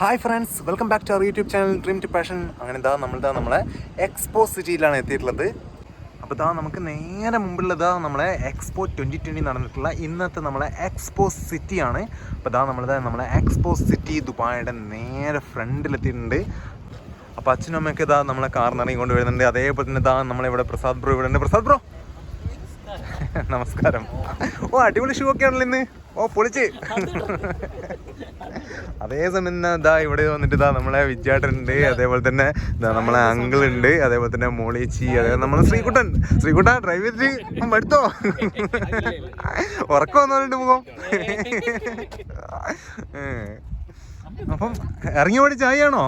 Hi friends welcome back to our YouTube channel dream to passion അങ്ങനെ ഇതാ നമ്മളിതാ നമ്മളെ എക്സ്പോ സിറ്റിയിലാണ് എത്തിയിട്ടുള്ളത്. അപ്പോൾ ഇതാ നമുക്ക് നേരെ മുമ്പിലുള്ളതാ നമ്മളെ എക്സ്പോ ട്വന്റി ട്വന്റി നടന്നിട്ടുള്ള ഇന്നത്തെ നമ്മളെ എക്സ്പോ സിറ്റിയാണ് അപ്പോൾ ഇതാ നമ്മളിതാ നമ്മളെ എക്സ്പോ സിറ്റി ദുബായിയുടെ നേരെ ഫ്രണ്ടിലെത്തിയിട്ടുണ്ട്. അപ്പോൾ അച്ഛനും അമ്മയൊക്കെ ഇതാ നമ്മളെ കാർ കൊണ്ട് വരുന്നുണ്ട്. അതേപോലെ തന്നെ ഇതാ നമ്മളിവിടെ പ്രസാദ് ബ്രോ ഇവിടെ ഉണ്ട്. പ്രസാദ് ബ്രോ നമസ്കാരം. ഓ അടിപൊളി ഷൂ ഒക്കെ ആണല്ലോ ഇന്ന്. ഓ പൊളിച്ച്. അതേ സമയം ഇതാ ഇവിടെ വന്നിട്ട് ഇതാ നമ്മളെ വിജയാട്ടുണ്ട് അതേപോലെ തന്നെ ഇതാ നമ്മളെ അങ്കിൾ ഉണ്ട്. അതേപോലെ തന്നെ മോളിച്ചി അതേപോലെ നമ്മളെ ശ്രീകുട്ടൻ. ശ്രീകുട്ടൻ ഡ്രൈവ് ചെയ്തിട്ട് എടുത്തോ ഉറക്കം വന്നോണ്ട് ഏ. അപ്പം ഇറങ്ങി ഓടി ചായയാണോ?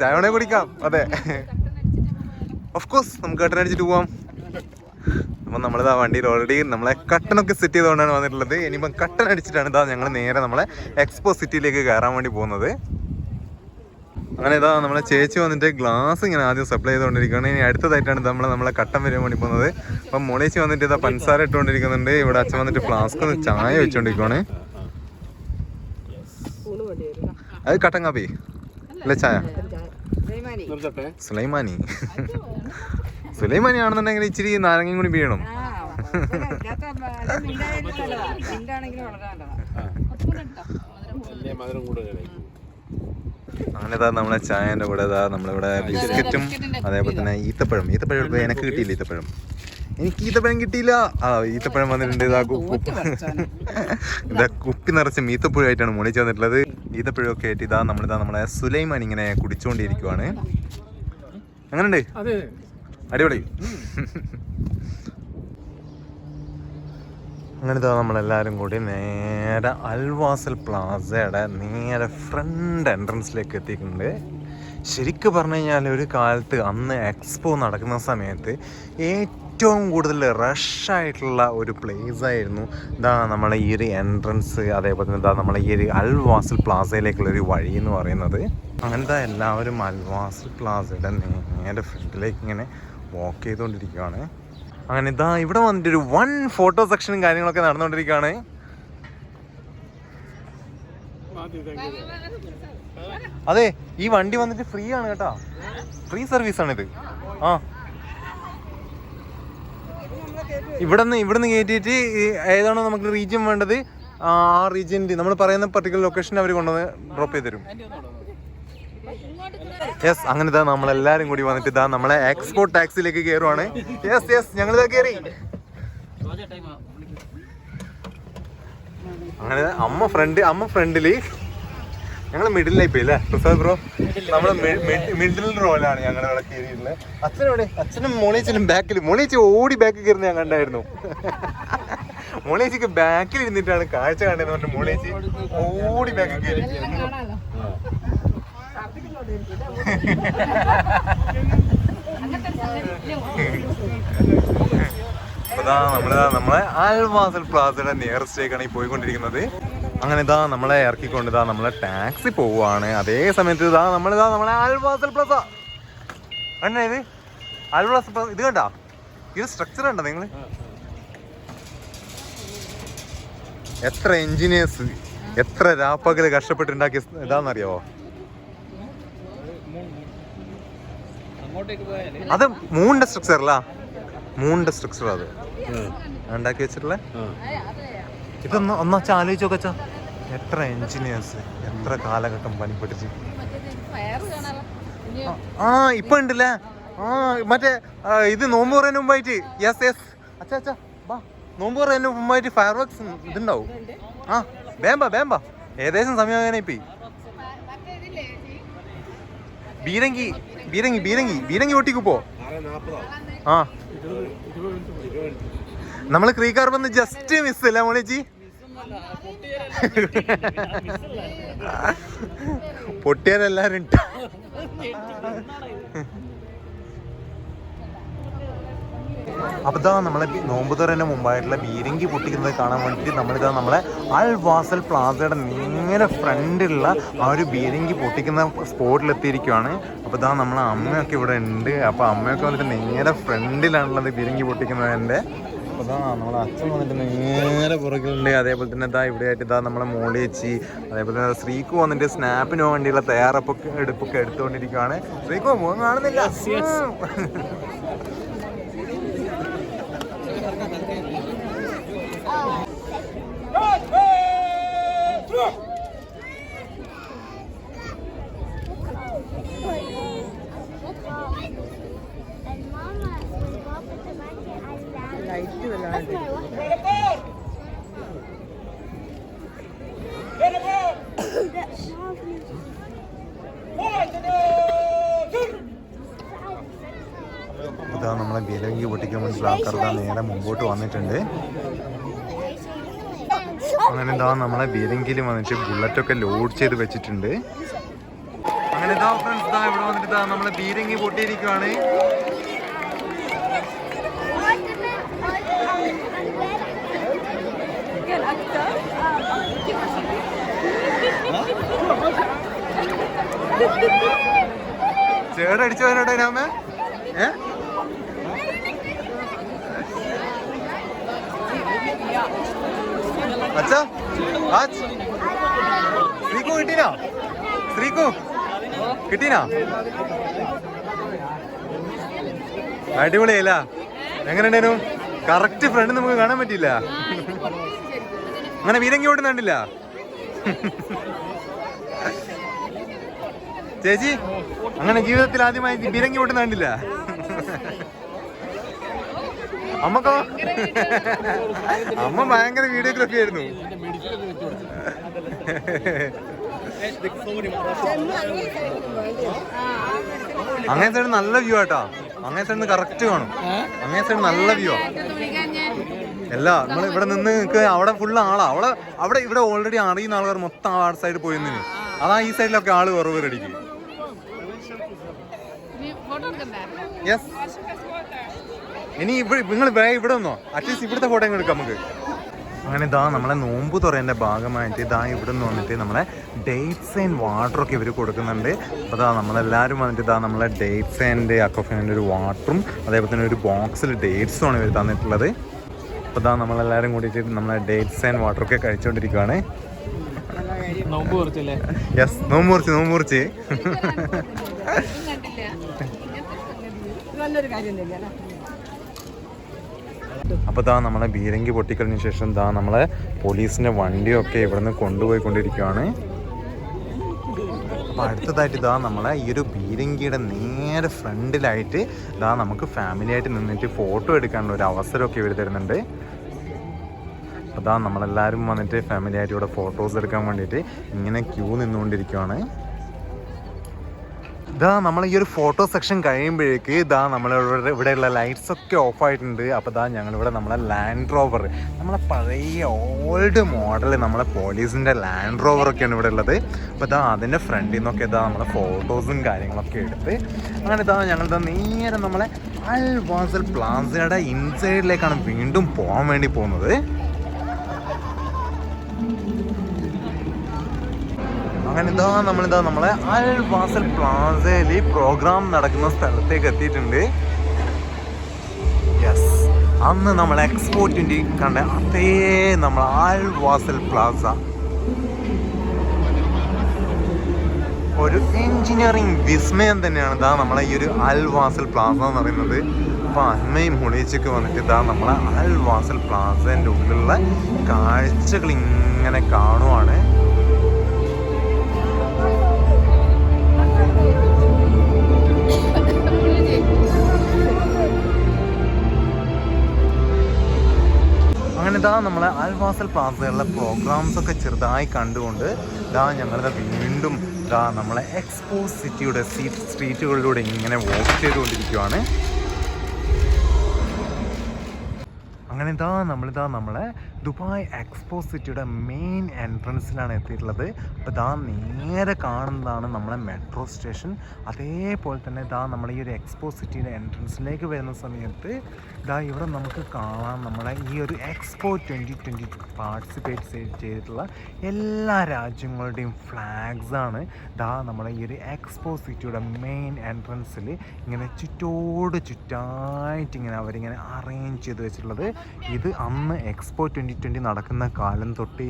ചായ വേണേ കുടിക്കാം. അതെ. ഓഫ് കോഴ്സ് നമുക്ക് കട്ടൻ അടിച്ചിട്ട് പോവാം. അപ്പം നമ്മളിതാ വണ്ടിയിൽ ഓൾറെഡി നമ്മളെ കട്ടനൊക്കെ സെറ്റ് ചെയ്തുകൊണ്ടാണ് വന്നിട്ടുള്ളത്. ഇനിയിപ്പം കട്ടൻ അടിച്ചിട്ടാണ് ഇതാ ഞങ്ങൾ നേരെ നമ്മളെ എക്സ്പോ സിറ്റിയിലേക്ക് കയറാൻ വേണ്ടി പോകുന്നത്. അങ്ങനെ ഇതാ നമ്മളെ ചേച്ചി വന്നിട്ട് ഗ്ലാസ് ഇങ്ങനെ ആദ്യം സപ്ലൈ ചെയ്തുകൊണ്ടിരിക്കുകയാണ്. ഇനി അടുത്തതായിട്ടാണ് നമ്മൾ നമ്മളെ നമ്മളെ കട്ടൻ വരാൻ വേണ്ടി പോകുന്നത്. അപ്പം മുളേച്ചി വന്നിട്ട് ഇതാ പഞ്ചസാര ഇട്ടുകൊണ്ടിരിക്കുന്നുണ്ട്. ഇവിടെ അച്ഛൻ വന്നിട്ട് ഫ്ലാസ്ക് ഒന്ന് ചായ വെച്ചുകൊണ്ടിരിക്കുവാണ് അത് കട്ടൻ കാപ്പി? അല്ല ചായ? സുലൈമാനി. സുലൈമാനി. ആണെന്നുണ്ടെങ്കിൽ ഇച്ചിരി നാരങ്ങയും കൂടി വീഴണം. അങ്ങനെതാ നമ്മളെ ചായന്റെ കൂടെ ഇതാ നമ്മളിവിടെ ബിസ്ക്കറ്റും അതേപോലെ തന്നെ ഈത്തപ്പഴം. ഈത്തപ്പഴം എനിക്ക് കിട്ടിയില്ല ഈത്തപ്പഴം. എനിക്ക് ഈത്തപ്പഴം കിട്ടിയില്ല. ആ ഈത്തപ്പഴം വന്നിട്ടുണ്ട്. ഇതാ കുപ്പി ഇതാ കുപ്പി നിറച്ച മീത്തപ്പഴമായിട്ടാണ് മുളിച്ച് വന്നിട്ടുള്ളത് ഈത്തപ്പഴമൊക്കെ ആയിട്ട് ഇതാ നമ്മളിതാ നമ്മളെ സുലൈമാൻ ഇങ്ങനെ കുടിച്ചുകൊണ്ടിരിക്കുവാണ്. അങ്ങനുണ്ട് അതെ. അടിപൊളി. അങ്ങനെ ഇതാ നമ്മളെല്ലാവരും കൂടി നേരെ അൽവാസൽ പ്ലാസയുടെ നേരെ ഫ്രണ്ട് എൻട്രൻസിലേക്ക് എത്തിയിട്ടുണ്ട്. ശരിക്കും പറഞ്ഞു കഴിഞ്ഞാൽ ഒരു കാലത്ത് അന്ന് എക്സ്പോ നടക്കുന്ന സമയത്ത് ഏറ്റവും കൂടുതൽ റഷായിട്ടുള്ള ഒരു പ്ലേസ് ആയിരുന്നു. ഇതാ നമ്മളെ ഈ ഒരു എൻട്രൻസ് അതേപോലെ തന്നെ ഇതാ നമ്മളെ ഈ ഒരു അൽവാസിൽ പ്ലാസയിലേക്കുള്ള ഒരു വഴി എന്ന് പറയുന്നത്. അങ്ങനത്തെ എല്ലാവരും അൽവാസിൽ പ്ലാസയുടെ നേരെ ഫ്രണ്ടിലേക്ക് ഇങ്ങനെ വാക്ക് ചെയ്തുകൊണ്ടിരിക്കുകയാണ് അങ്ങനെ ഇതാ ഇവിടെ വന്നിട്ട് ഒരു വൺ ഫോട്ടോ സെക്ഷനും കാര്യങ്ങളൊക്കെ നടന്നുകൊണ്ടിരിക്കുകയാണ് അതെ ഈ വണ്ടി വന്നിട്ട് ഫ്രീ ആണ് കേട്ടോ. ഫ്രീ സർവീസ് ആണ് ഇത് ആ ഇവിടുന്ന് ഇവിടുന്ന് കയറ്റിയിട്ട് ഏതാണോ നമുക്ക് റീജിയൻ വേണ്ടത് ആ റീജിയന്റെ നമ്മൾ പറയുന്ന പർട്ടിക്കുലർ ലൊക്കേഷൻ അവർ കൊണ്ടുവന്ന് ഡ്രോപ്പ് ചെയ്ത് തരും. യെസ് അങ്ങനെ ഇതാ നമ്മളെല്ലാരും കൂടി വന്നിട്ട് ഇതാ നമ്മളെ എക്സ്പോർട്ട് ടാക്സിലേക്ക് കയറുവാണ് യെസ് യെസ് ഞങ്ങൾ ഇതാ കയറി അങ്ങനെ അമ്മ ഫ്രണ്ട് അമ്മ ഫ്രണ്ടിൽ ഞങ്ങൾ മിഡിൽ പോയി അല്ലേ പ്രസാദ് ബ്രോ നമ്മൾ മിഡിൽ റോലാണ് ഞങ്ങൾ ഇവിടെ കയറിയിട്ടുള്ളത് അച്ഛനെവിടെ അച്ഛനും മോളേച്ചനും ബാക്കിൽ മോളേച്ചി ഓടി ബാക്കിൽ കയറുന്ന ഞാൻ കണ്ടായിരുന്നു. മോളേച്ചിക്ക് ബാക്കിൽ ഇരുന്നിട്ടാണ് കാഴ്ച കണ്ടതെന്ന് പറഞ്ഞു മോളേച്ചി ഓടി ബാക്കിൽ കയറി. അതാ നമ്മളെ നമ്മളെ ആൽവാസൽ പ്ലാസയുടെ നിയറസ്റ്റേക്കാണ് ഈ പോയിക്കൊണ്ടിരിക്കുന്നത്. അങ്ങനെ ഇതാ നമ്മളെ ഇറക്കിക്കൊണ്ട് ഇതാ നമ്മളെ ടാക്സി പോവുകയാണ് അതേ സമയത്ത് ഇതാ നമ്മളിതാ നമ്മളെ ആൽവാസൽ പ്ലസ്. കണ്ടേ ഇത്? Al Wasl plus. ഇത് കണ്ടാ? ഇത് സ്ട്രക്ചർ കണ്ടോ നിങ്ങൾ എത്ര എഞ്ചിനീയേഴ്സ് എത്ര രാപ്പകൽ കഷ്ടപ്പെട്ടുണ്ടാക്കിയ ഇതാണെന്നറിയാവോ അത് മൂണിന്റെ സ്ട്രക്ചർ അല്ല മൂണിന്റെ സ്ട്രക്ചർ അത്. ഉണ്ടാക്കി വെച്ചിട്ടുള്ള? ഇതൊന്ന് ഒന്നച്ച ആലോചിച്ച് നോക്കച്ചാ എത്ര എഞ്ചിനീയേഴ്സ് എത്ര കാലഘട്ടം പണിപ്പെട്ടിച്ച് ആ ഇപ്പൊ ഉണ്ടല്ലേ? ആ മറ്റേ ഇത് നോമ്പ് പറയുന്നതിന് മുമ്പായിട്ട് യെസ് യെസ് അച്ഛാ അച്ഛാ ബാ. നോമ്പ് പറയുന്നതിന് മുമ്പായിട്ട് ഫയർ വർക്ക്സ് ഇതുണ്ടാവും. ആ വേമ്പ വേമ്പ ഏകദേശം സമയമാകാനായി ഇപ്പൊ? ബീരങ്കി ബീരങ്കി ബീരങ്കി ബീരങ്കി ഒട്ടിക്കുപ്പോ ആ. നമ്മൾ ക്രീക്കാർ വന്ന് ജസ്റ്റ് മിസ് അല്ലേ മോളേച്ചി? പൊട്ടിയാലെല്ലാരും അപ്പൊ ഇതാ നമ്മളെ നോമ്പ് തുറന് മുമ്പായിട്ടുള്ള ബീരങ്കി പൊട്ടിക്കുന്നത് കാണാൻ വേണ്ടിയിട്ട് നമ്മളിതാ നമ്മളെ അൽ വാസൽ പ്ലാസയുടെ നേരെ ഫ്രണ്ടിലുള്ള ആ ഒരു ബീരങ്കി പൊട്ടിക്കുന്ന സ്പോട്ടിൽ എത്തിയിരിക്കുവാണ് അപ്പൊ ഇതാ നമ്മളെ അമ്മയൊക്കെ ഇവിടെ ഉണ്ട്. അപ്പൊ അമ്മയൊക്കെ വന്നിട്ട് നേരെ ഫ്രണ്ടിലാണുള്ളത് ബീരങ്കി പൊട്ടിക്കുന്നതിന്റെ ഇതാ നമ്മളെ അച്ഛൻ വന്നിട്ട് നേരെ പുറകിലുണ്ട്. അതേപോലെ തന്നെ ഇതാ ഇവിടെ ആയിട്ട് ഇതാ നമ്മളെ മോളിയേച്ചി അതേപോലെ തന്നെ ശ്രീക്ക് വന്നിട്ട് സ്നാപ്പിന് വേണ്ടിയുള്ള തയ്യാറെടുപ്പൊക്കെ എടുപ്പൊക്കെ എടുത്തുകൊണ്ടിരിക്കുകയാണ് ശ്രീക്കോ മുഖം കാണുന്നില്ല. മുമ്പോട്ട് വന്നിട്ടുണ്ട്. അങ്ങനെ എന്താ നമ്മളെ ബീരങ്കിയിൽ വന്നിട്ട് ബുള്ളറ്റൊക്കെ ലോഡ് ചെയ്ത് വെച്ചിട്ടുണ്ട്. അങ്ങനെ ഇതാ ഫ്രണ്ട്സ് ഇതാ ഇവിടെ വന്നിട്ട് ഇതാ നമ്മളെ ബീരങ്കി പൊട്ടിയിരിക്കുവാണ്. ചേടടിച്ചു പോയനോട്ടോ രാമേ? ഏ? അച്ഛാ ശ്രീകു കിട്ടീനോ? ശ്രീകു കിട്ടീനോ? അടിപൊളിയല്ല? എങ്ങനെയുണ്ടേനു? കറക്റ്റ് ഫ്രണ്ട് നമുക്ക് കാണാൻ പറ്റിയില്ല. അങ്ങനെ വീരങ്കി ഓടുന്ന കണ്ടില്ല. ചേച്ചി അങ്ങനെ ജീവിതത്തിൽ ആദ്യമായി ബിരങ്ങി ഓട്ടുന്ന കണ്ടില്ല. അമ്മക്കോ? അമ്മ ഭയങ്കര വീഡിയോഗ്രാഫി ആയിരുന്നു. അങ്ങനെ സൈഡ് നല്ല വ്യൂ ആട്ടോ. അങ്ങനെ സൈഡ് കറക്റ്റ് കാണും അങ്ങനെ സൈഡ് നല്ല വ്യൂ അല്ല നമ്മൾ ഇവിടെ നിന്ന് നിങ്ങൾക്ക് അവിടെ ഫുള്ള് ആളാ. അവിടെ അവിടെ ഇവിടെ ഓൾറെഡി അറിയുന്ന ആൾക്കാർ മൊത്തം ആ സൈഡ് പോയി അതാ ഈ സൈഡിലൊക്കെ ആൾ കുറവ് റെഡിക്ക്. യെസ് ഇനി ഇവിടെ നിങ്ങൾ ഇവിടെ വന്നോ അറ്റ്ലീസ്റ്റ് ഇവിടുത്തെ ഫോട്ടോ എടുക്കാം നമുക്ക്. അങ്ങനെ ഇതാ നമ്മളെ നോമ്പ് തുറേന്റെ ഭാഗമായിട്ട് ഇതാ ഇവിടെ നിന്ന് വന്നിട്ട് നമ്മളെ ഡേറ്റ്സ് ആൻഡ് വാട്ടറൊക്കെ ഇവർ കൊടുക്കുന്നുണ്ട്. അപ്പോൾ ഇതാ നമ്മളെല്ലാവരും വന്നിട്ട് ഇതാ നമ്മളെ ഡേറ്റ്സ് ആൻഡ് അക്കോഫിന്റെ ഒരു വാട്ടറും അതേപോലെ തന്നെ ഒരു ബോക്സിൽ ഡേറ്റ്സും ആണ് ഇവർ തന്നിട്ടുള്ളത്. അപ്പോൾ ഇതാ നമ്മളെല്ലാവരും കൂടിയിട്ട് നമ്മളെ ഡേറ്റ്സ് ആൻഡ് വാട്ടറൊക്കെ കഴിച്ചുകൊണ്ടിരിക്കുകയാണ് യെസ് നോമ്പ് മുറിച്ച് നോമ്പ് മുറിച്ച് അപ്പോൾ ദാ നമ്മളെ ബീരങ്കി പൊട്ടിക്കലിന് ശേഷം ദാ നമ്മളെ പോലീസിന്റെ വണ്ടിയൊക്കെ ഇവിടുന്ന് കൊണ്ടുപോയിക്കൊണ്ടിരിക്കുകയാണ് അപ്പോൾ അടുത്തതായിട്ട് ഇതാ നമ്മളെ ഈ ഒരു ബീരങ്കിയുടെ നേരെ ഫ്രണ്ടിലായിട്ട് ഇതാ നമുക്ക് ഫാമിലിയായിട്ട് നിന്നിട്ട് ഫോട്ടോ എടുക്കാനുള്ള ഒരു അവസരമൊക്കെ ഇവർ തരുന്നുണ്ട്. അതാ നമ്മളെല്ലാവരും വന്നിട്ട് ഫാമിലി ആയിട്ട് ഇവിടെ ഫോട്ടോസ് എടുക്കാൻ വേണ്ടിയിട്ട് ഇങ്ങനെ ക്യൂ നിന്നുകൊണ്ടിരിക്കുവാണ്. ഇതാ നമ്മൾ ഈ ഒരു ഫോട്ടോ സെക്ഷൻ കഴിയുമ്പോഴേക്ക് ഇതാ നമ്മൾ ഇവിടെ ഇവിടെയുള്ള ലൈറ്റ്സ് ഒക്കെ ഓഫ് ആയിട്ടുണ്ട്. അപ്പോൾ ഇതാ ഞങ്ങളിവിടെ നമ്മളെ ലാൻഡ് റോവർ നമ്മളെ പഴയ ഓൾഡ് മോഡൽ നമ്മളെ പോലീസിന്റെ ലാൻഡ് റോവർ ഒക്കെയാണ് ഇവിടെ ഉള്ളത്. അപ്പോൾ ഇതാ അതിന്റെ ഫ്രണ്ടിൽ നിന്നൊക്കെ ഇതാ നമ്മളെ ഫോട്ടോസും കാര്യങ്ങളൊക്കെ എടുത്ത് അങ്ങനെ ഇതാ ഞങ്ങളിതാ നേരെ നമ്മളെ അൽ വാസൽ പ്ലാസയുടെ ഇൻസൈഡിലേക്കാണ് വീണ്ടും പോകാൻ വേണ്ടി പോകുന്നത്. അങ്ങനെ ഇതാ നമ്മളിതാ നമ്മളെ അൽ വാസൽ പ്ലാസയിൽ പ്രോഗ്രാം നടക്കുന്ന സ്ഥലത്തേക്ക് എത്തിയിട്ടുണ്ട്. യെസ് അന്ന് നമ്മൾ എക്സ്പോർട്ടിന്റെ കണ്ട അതേ നമ്മൾ അൽ വാസൽ പ്ലാസ. ഒരു എഞ്ചിനീയറിംഗ് വിസ്മയം തന്നെയാണ് ഇതാ നമ്മളെ ഈ ഒരു അൽ വാസൽ പ്ലാസ എന്ന് പറയുന്നത്. അപ്പോൾ അന്മയും മുളിച്ചൊക്കെ വന്നിട്ട് ഇതാ നമ്മളെ അൽ വാസൽ പ്ലാസേന്റെ ഉള്ളിലുള്ള കാഴ്ചകൾ ഇങ്ങനെ കാണുവാണ്. അങ്ങനെ ഇതാ നമ്മളെ അൽവാസൽ പ്ലാസയിലുള്ള പ്രോഗ്രാംസ് ഒക്കെ ചെറുതായി കണ്ടുകൊണ്ട് ഇതാ ഞങ്ങളുടെ വീണ്ടും ഇതാ നമ്മളെ എക്സ്പോ സിറ്റിയുടെ സീറ്റ് സ്ട്രീറ്റുകളിലൂടെ ഇങ്ങനെ വോക്ക് ചെയ്തുകൊണ്ടിരിക്കുവാണ്. അങ്ങനെ ഇതാ നമ്മളിതാ നമ്മളെ ദുബായ് എക്സ്പോ സിറ്റിയുടെ മെയിൻ എൻട്രൻസിലാണ് എത്തിയിട്ടുള്ളത്. അപ്പോൾ ഇതാ നേരെ കാണുന്നതാണ് നമ്മുടെ മെട്രോ സ്റ്റേഷൻ അതേപോലെ തന്നെ ഇതാ നമ്മൾ ഈ ഒരു എക്സ്പോ സിറ്റിയുടെ എൻട്രൻസിലേക്ക് വരുന്ന സമയത്ത് ഇതാ ഇവിടെ നമുക്ക് കാണാം നമ്മുടെ ഈ ഒരു എക്സ്പോ ട്വന്റി ട്വന്റി പാർട്ടിസിപ്പേറ്റ് ചെയ്തിട്ടുള്ള എല്ലാ രാജ്യങ്ങളുടെയും ഫ്ലാഗ്സാണ് ഇതാ നമ്മുടെ ഈ ഒരു എക്സ്പോ സിറ്റിയുടെ മെയിൻ എൻട്രൻസിൽ ഇങ്ങനെ ചുറ്റോട് ചുറ്റായിട്ട് ഇങ്ങനെ അവരിങ്ങനെ അറേഞ്ച് ചെയ്ത് വെച്ചിട്ടുള്ളത്. ഇത് അന്ന് എക്സ്പോ ട്വന്റി ട്വന്റി ട്വന്റി നടക്കുന്ന കാലം തൊട്ടേ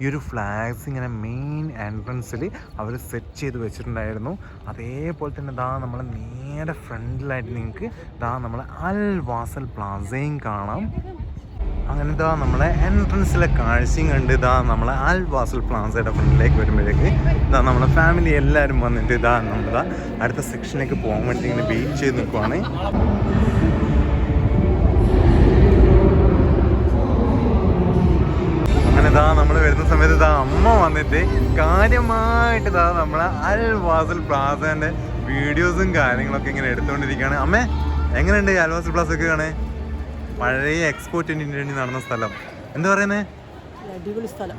ഈ ഒരു ഫ്ലാഗ്സ് ഇങ്ങനെ മെയിൻ എൻട്രൻസിൽ അവർ സെറ്റ് ചെയ്ത് വെച്ചിട്ടുണ്ടായിരുന്നു. അതേപോലെ തന്നെ ഇതാ നമ്മൾ നേരെ ഫ്രണ്ടിലായിട്ട് നിങ്ങൾക്ക് ഇതാ നമ്മളെ അൽ വാസൽ പ്ലാസയും കാണാം. അങ്ങനെ ഇതാ നമ്മളെ എൻട്രൻസിലെ കാഴ്ചയും കണ്ട് ഇതാ നമ്മളെ അൽ വാസൽ പ്ലാസയുടെ ഫ്രണ്ടിലേക്ക് വരുമ്പോഴേക്ക് ഇതാ നമ്മളെ ഫാമിലി എല്ലാവരും വന്നിട്ട് ഇതാ നമ്മളിതാ അടുത്ത സെക്ഷനിലേക്ക് പോകാൻ വേണ്ടി ഇങ്ങനെ വെയിറ്റ് ചെയ്ത് നിൽക്കുവാണ് വന്നിട്ട് കാര്യമായിട്ട് ഇതാ നമ്മളെ അൽ വാസൽ പ്ലാസന്റെ വീഡിയോസും കാര്യങ്ങളൊക്കെ ഇങ്ങനെ എടുത്തുകൊണ്ടിരിക്കുകയാണ്. അമ്മേ എങ്ങനെയുണ്ട് ഈ അൽ വാസൽ പ്ലാസ ഒക്കെ കാണേ പഴയ എക്സ്പോ ട്വന്റി ട്വന്റി നടന്ന സ്ഥലം. എന്താ പറയുന്നേ?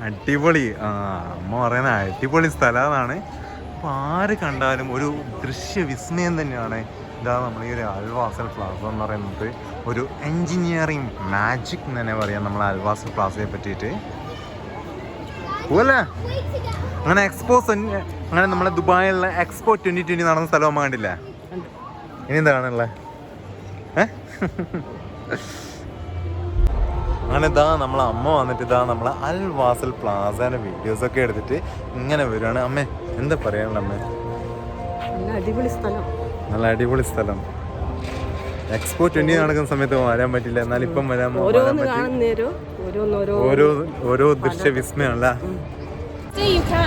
അടിപൊളി ആ അമ്മ പറയുന്ന അടിപൊളി സ്ഥലമാണ്. അപ്പോൾ ആര് കണ്ടാലും ഒരു ദൃശ്യ വിസ്മയം തന്നെയാണ് ഇതാ നമ്മൾ ഈ ഒരു അൽവാസൽ പ്ലാസ എന്ന് പറയുന്നത്. ഒരു എൻജിനീയറിങ് മാജിക് എന്ന് തന്നെ പറയാം നമ്മൾ അൽവാസൽ പ്ലാസയെ പറ്റിയിട്ട്. പോവല്ലേ? അങ്ങനെ എക്സ്പോസ് അങ്ങനെ നമ്മളെ ദുബായിലുള്ള എക്സ്പോ ട്വന്റി ട്വന്റി നടന്ന സ്ഥലം അമ്മ കണ്ടില്ല? ഇനി എന്താ കാണാനുള്ളത് ഏ? അങ്ങനെ ഇതാ നമ്മളെ അമ്മ വന്നിട്ട് ഇതാ നമ്മളെ അൽ വാസൽ പ്ലാസേന്റെ വീഡിയോസ് ഒക്കെ എടുത്തിട്ട് ഇങ്ങനെ വരുവാണ് അമ്മേ എന്താ പറയാനുള്ള അമ്മേ? നല്ല അടിപൊളി സ്ഥലം. നല്ല അടിപൊളി സ്ഥലം. എക്സ്പോ ട്വന്റി നടക്കുന്ന സമയത്ത് വരാൻ പറ്റില്ല. എന്നാൽ ഇപ്പം വരാൻ ഓരോന്ന് കാണുന്നേരോ ഓരോ ഓരോ ദൃശ്യ വിസ്മയല്ല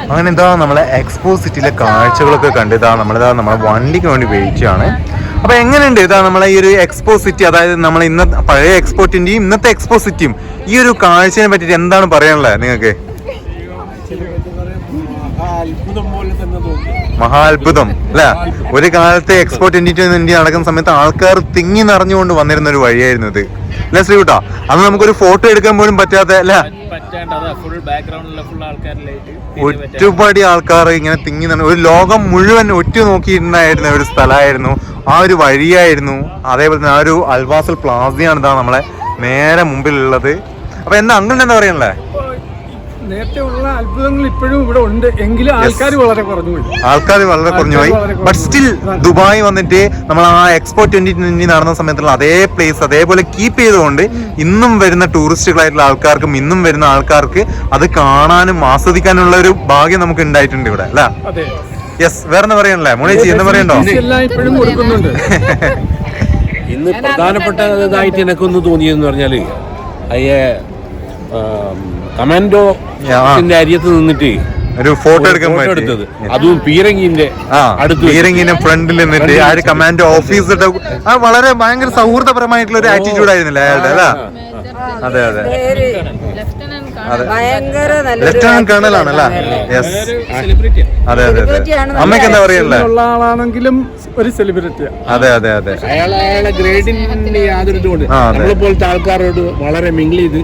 അങ്ങനെ ഇതാ നമ്മളെ എക്സ്പോ സിറ്റിയിലെ കാഴ്ചകളൊക്കെ കണ്ട് ഇതാ നമ്മളിതാ നമ്മളെ വണ്ടിക്ക് വേണ്ടി വെയിറ്റ് ആണ് അപ്പൊ എങ്ങനെയുണ്ട് ഇതാ നമ്മളെ ഈ ഒരു എക്സ്പോ സിറ്റി അതായത് നമ്മൾ ഇന്ന പഴയ എക്സ്പോർട്ടിന്റെയും ഇന്നത്തെ എക്സ്പോ സിറ്റിയും ഈ ഒരു കാഴ്ചയെ പറ്റിയിട്ട് എന്താണ് പറയാനുള്ളത് നിങ്ങൾക്ക് അത്ഭുതം പോലെ തന്നെ തോന്നി മഹാത്ഭുതം അല്ല? ഒരു കാലത്ത് എക്സ്പോർട്ട് ഇന്ത്യ ഇന്ത്യ നടക്കുന്ന സമയത്ത് ആൾക്കാർ തിങ്ങി നിറഞ്ഞുകൊണ്ട് വന്നിരുന്ന ഒരു വഴിയായിരുന്നു ഇത്. അല്ലെ ശ്രീകുട്ടാ? അന്ന് നമുക്കൊരു ഫോട്ടോ എടുക്കാൻ പോലും പറ്റാത്ത അല്ല? ഒരുപാട് ആൾക്കാർ ഇങ്ങനെ തിങ്ങി നിറഞ്ഞു. ഒരു ലോകം മുഴുവൻ ഒറ്റ നോക്കിയിട്ടുണ്ടായിരുന്ന ഒരു സ്ഥലമായിരുന്നു. ആ ഒരു വഴിയായിരുന്നു. അതേപോലെ തന്നെ ആ ഒരു അൽവാസൽ പ്ലാസയാണ് ഇതാ നമ്മളെ നേരെ മുമ്പിലുള്ളത്. അപ്പൊ എന്താ അങ്ങനെ എന്താ പറയാനുള്ളത് നേരത്തെ ഉള്ള അത്ഭുതങ്ങൾ ഇപ്പോഴും ഇവിടെ ഉണ്ട്. എങ്കിലും ആൾക്കാർ വളരെ കുറഞ്ഞു പോയി. ആൾക്കാർ വളരെ കുറഞ്ഞു പോയി. ബട്ട് സ്റ്റിൽ ദുബായ് വന്നിട്ട് നമ്മൾ ആ എക്സ്പോ ട്വന്റി ട്വന്റി നടന്ന സമയത്തുള്ള അതേ പ്ലേസ് അതേപോലെ കീപ്പ് ചെയ്തുകൊണ്ട് ഇന്നും വരുന്ന ടൂറിസ്റ്റുകളായിട്ടുള്ള ആൾക്കാർക്കും ഇന്നും വരുന്ന ആൾക്കാർക്ക് അത് കാണാനും ആസ്വദിക്കാനുള്ള ഒരു ഭാഗ്യം നമുക്ക് ഉണ്ടായിട്ടുണ്ട് ഇവിടെ അല്ല? അതെ. യെസ് വേറെ എന്താ പറയാനല്ലേ മോളേച്ചി എന്താ പറയണ്ടോ? ഇപ്പോഴും കൊടുക്കുന്നുണ്ട്. ഇന്ന് പ്രധാനപ്പെട്ട ഇതായിട്ട് എനിക്കൊന്ന് തോന്നിയെന്ന് പറഞ്ഞാൽ അയ്യ കമാൻഡോ. അരിയത്ത് നിന്നിട്ട് ഒരു ഫോട്ടോ എടുക്കാൻ എടുത്തത്. അതും പീരങ്കിന്റെ അടുത്ത് പീരങ്കിന്റെ ഫ്രണ്ടിൽ നിന്നിട്ട് ആ ഒരു കമാൻഡോ ഓഫീസറുടെ ആ വളരെ ഭയങ്കര സൗഹൃദപരമായിട്ടുള്ള ഒരു ആറ്റിറ്റ്യൂഡ് ആയിരുന്നില്ല അയാളുടെ അല്ല? അതെ അതെ. അതെ ഭയങ്കര ലെഫ്റ്റനന്റ് കേണൽ ആണല്ലേ യെസ് അതെ അതെ അതെ. അമ്മയ്ക്ക് എന്താ പറയല്ലേ ഉള്ള ആളാണെങ്കിലും ഒരു അതെ അതെ അതെ. അയാൾ അയാളെ ഗ്രേഡിന് യാതൊരു ഇതുകൊണ്ട് നമ്മളെ പോലത്തെ ആൾക്കാരോട് വളരെ മിങ്കിൾ ചെയ്ത്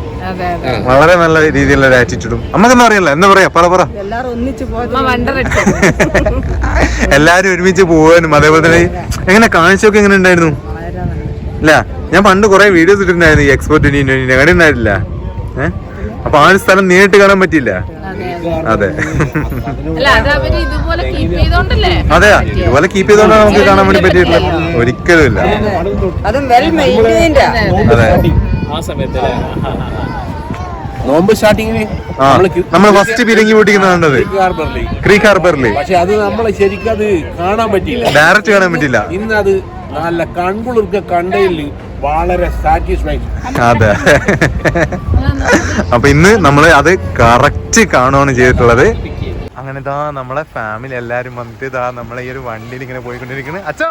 വളരെ നല്ല രീതിയിലുള്ള ഒരു ആറ്റിറ്റ്യൂഡും അമ്മയ്ക്ക് എന്താ അറിയില്ല എന്താ പറയാ? പറ പറ. എല്ലാരും ഒരുമിച്ച് പോവാനും അതേപോലെ തന്നെ എങ്ങനെ കാഴ്ചയൊക്കെ എങ്ങനെ ഉണ്ടായിരുന്നു? ഇല്ല ഞാൻ പണ്ട് കുറെ വീഡിയോസ് ഇട്ടിട്ടുണ്ടായിരുന്നു ഈ എക്സ്പോർട്ട് അങ്ങനെ ഉണ്ടായിട്ടില്ല ഏഹ് അപ്പൊ ആ ഒരു സ്ഥലം നേരിട്ട് കാണാൻ പറ്റില്ല അതെ. അല്ല അവർ ഇതുപോലെ കീപ്പ് ചെയ്തോണ്ടല്ലേ? അതെ ഇതുപോലെ കീപ്പ് ചെയ്തോണ്ടാണ് നമുക്ക് കാണാൻ വേണ്ടി പറ്റിയിട്ടില്ല ഒരിക്കലും ഇല്ല അതും. നോമ്പ് സ്റ്റാർട്ടിങ്ങിന് നമ്മൾ ഫസ്റ്റ് പിരിങ്ങി പൊട്ടിക്കുന്ന കണ്ടത്. ഹാർബറിൽ ക്രീക്ക് ഹാർബറിൽ പക്ഷെ അത് നമ്മളെ ശരിക്കും അത് കാണാൻ പറ്റില്ല ഡയറക്റ്റ് കാണാൻ പറ്റില്ല ഇന്ന് അത് നല്ല കൺകുളിർക്ക കണ്ടതിൽ വളരെ സാറ്റിസ്ഫൈഡ് അതെ. അപ്പൊ ഇന്ന് നമ്മൾ അത് കറക്റ്റ് കാണുകയാണ് ചെയ്തിട്ടുള്ളത്. അങ്ങനെ ഇതാ നമ്മളെ ഫാമിലി എല്ലാരും വന്നിട്ട് ഇതാ നമ്മളെ ഈ ഒരു വണ്ടിയിൽ ഇങ്ങനെ പോയിക്കൊണ്ടിരിക്കുന്നത് അച്ഛോ.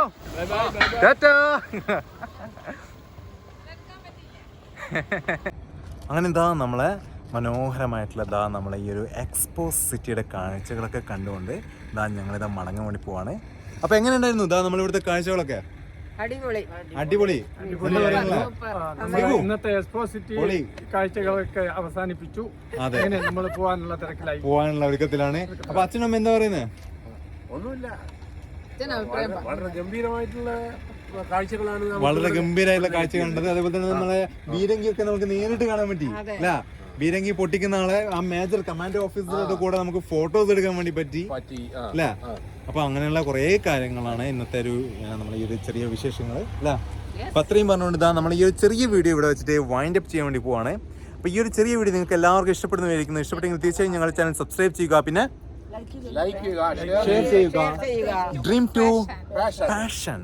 അങ്ങനെ ഇതാ നമ്മളെ മനോഹരമായിട്ടുള്ള ഇതാ നമ്മളെ ഈ ഒരു എക്സ്പോ സിറ്റിയുടെ കാഴ്ചകളൊക്കെ കണ്ടുകൊണ്ട് ഇതാ ഞങ്ങളിതാ മടങ്ങാൻ വേണ്ടി പോവാണ്. അപ്പൊ എങ്ങനെ ഉണ്ടായിരുന്നു ഇതാ നമ്മളിവിടുത്തെ കാഴ്ചകളൊക്കെ? അടിപൊളി. അടിപൊളി. ഇന്നത്തെ എക്സ്പോസിറ്റി പൊളി. കാഴ്ചകളൊക്കെ അവസാനിപ്പിച്ചു. അതെ. നമ്മൾ പോകാനുള്ള തിരക്കിലായി. പോവാനുള്ള ഒരുക്കത്തിലാണ്. അപ്പൊ അച്ഛനും അമ്മ എന്താ പറയുന്നത് ഒന്നുമില്ല. അച്ഛൻ അഭിപ്രായം വളരെ ഗംഭീരമായിട്ടുള്ള കാഴ്ചകളാണ് വളരെ ഗംഭീരമായിട്ടുള്ള കാഴ്ച കണ്ടത്. അതേപോലെ തന്നെ നമ്മളെ ബീരങ്കിയൊക്കെ നമുക്ക് നേരിട്ട് കാണാൻ പറ്റി. അല്ല ബീരങ്കി പൊട്ടിക്കുന്ന ആളെ ആ മേജർ കമാൻഡോ ഓഫീസറുടെ കൂടെ നമുക്ക് ഫോട്ടോസ് എടുക്കാൻ വേണ്ടി പറ്റി. അല്ലേ അപ്പൊ അങ്ങനെയുള്ള കുറെ കാര്യങ്ങളാണ് ഇന്നത്തെ ഒരു നമ്മുടെ ഈ ഒരു ചെറിയ വിശേഷങ്ങൾ അല്ല അപ്പൊ അത്രയും പറഞ്ഞുകൊണ്ട് ഇതാ നമ്മൾ ഈ ഒരു ചെറിയ വീഡിയോ ഇവിടെ വെച്ചിട്ട് വൈൻഡ് അപ്പ് ചെയ്യാൻ വേണ്ടി പോവാണ്. അപ്പൊ ഈ ഒരു ചെറിയ വീഡിയോ നിങ്ങൾക്ക് എല്ലാവർക്കും ഇഷ്ടപ്പെടുന്നതായിരിക്കുന്നു ഇഷ്ടപ്പെട്ടെങ്കിൽ തീർച്ചയായും ഞങ്ങളുടെ ചാനൽ സബ്സ്ക്രൈബ് ചെയ്യുക. പിന്നെ ലൈക്ക് ചെയ്യുക. ഷെയർ ഷെയർ ചെയ്യുക. ചെയ്യുക ഡ്രീം ടു പാഷൻ